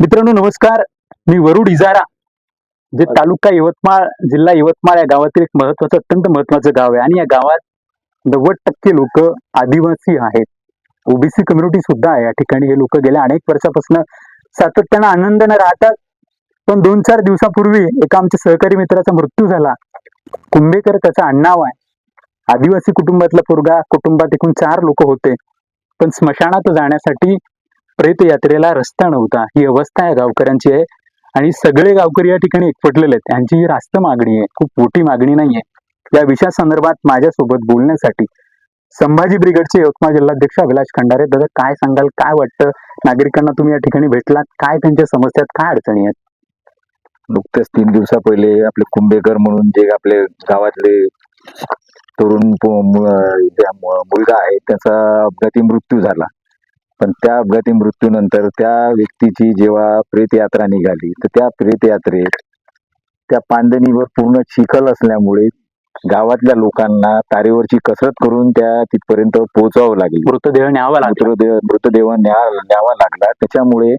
मित्रांनो नमस्कार. मी वरुड इजारा जे तालुका यवतमाळ जिल्हा यवतमाळ या गावातील एक महत्वाचं अत्यंत महत्वाचं गाव आहे. आणि या गावात नव्वद टक्के लोक आदिवासी आहेत. ओबीसी कम्युनिटी सुद्धा आहे. या ठिकाणी हे लोक गेल्या अनेक वर्षापासून सातत्यानं आनंदानं राहतात. पण दोन चार दिवसापूर्वी एका आमच्या सहकारी मित्राचा मृत्यू झाला. कुंभेकर त्याचा अण्णाव आहे. आदिवासी कुटुंबातला पोरगा कुटुंबात एकूण चार लोक होते. पण स्मशानात जाण्यासाठी प्रेत यात्रेला रस्ता नव्हता. ही अवस्था या गावकऱ्यांची आहे. आणि सगळे गावकरी या ठिकाणी एकवटलेले आहेत. त्यांची ही रास्त मागणी आहे. खूप मोठी मागणी नाहीये या विषयासंदर्भात माझ्यासोबत बोलण्यासाठी संभाजी ब्रिगेडचे यवतमाळ जिल्हाध्यक्ष अभिलाष खंडारे. दादा काय सांगाल? काय वाटतं? नागरिकांना तुम्ही या ठिकाणी भेटलात. काय त्यांच्या समस्यात काय अडचणी आहेत? नुकतेच तीन दिवसा पहिले आपले कुंभेकर म्हणून जे आपले गावातले तरुण पो- मुलगा आहे त्याचा अपघाती मृत्यू झाला. पण त्या अपघाती मृत्यूनंतर त्या व्यक्तीची जेव्हा प्रेत यात्रा निघाली तर त्या प्रेत यात्रेत त्या पांदणीवर पूर्ण चिखल असल्यामुळे गावातल्या लोकांना तारेवरची कसरत करून त्या तिथपर्यंत पोहोचावं लागली. मृतदेह न्यावा लागला. मृतदेह न्या न्यावा लागला. त्याच्यामुळे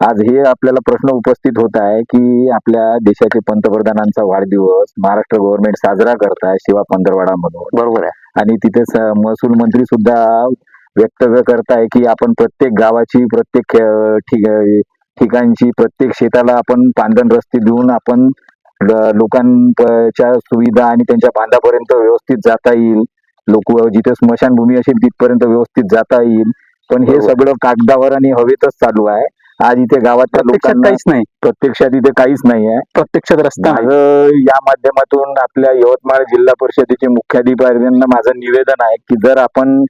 आज हे आपल्याला प्रश्न उपस्थित होत आहे की आपल्या देशाचे पंतप्रधानांचा वाढदिवस महाराष्ट्र गव्हर्नमेंट साजरा करत आहे शिवा पंधरवाडा म्हणून. बरोबर आहे. आणि तिथे महसूल मंत्री सुद्धा वक्तव्य करताय की आपण प्रत्येक गावाची प्रत्येक ठिकाणची प्रत्येक शेताला आपण पांदन रस्ते देऊन आपण लोकांच्या सुविधा आणि त्यांच्या बांधापर्यंत व्यवस्थित जाता येईल. लोक जिथे स्मशानभूमी असेल तिथपर्यंत व्यवस्थित जाता येईल. पण हे. सगळं कागदावर आणि हवेतच चालू आहे. आज इथे गावातल्या प्रत्यक्षात लोकांना काहीच नाही. प्रत्यक्षात इथे काहीच नाही आहे. प्रत्यक्षात रस्ता या माध्यमातून आपल्या यवतमाळ जिल्हा परिषदेचे मुख्याधिकाऱ्यांना माझं निवेदन आहे की जर आपण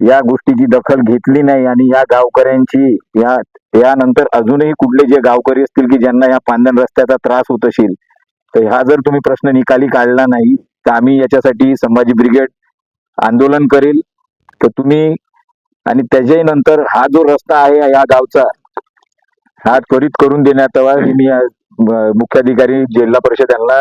या गोष्टीची दखल घेतली नाही आणि या गावकऱ्यांची या यानंतर अजूनही कुठले जे गावकरी असतील की ज्यांना या पांदन रस्त्याचा त्रास होत असेल तर हा जर तुम्ही प्रश्न निकाली काढला नाही तर आम्ही याच्यासाठी संभाजी ब्रिगेड आंदोलन करेल. तर तुम्ही आणि त्याच्याही नंतर हा जो रस्ता आहे या गावचा हा त्वरित करून देण्यात यावा. मी मुख्याधिकारी जिल्हा परिषद यांना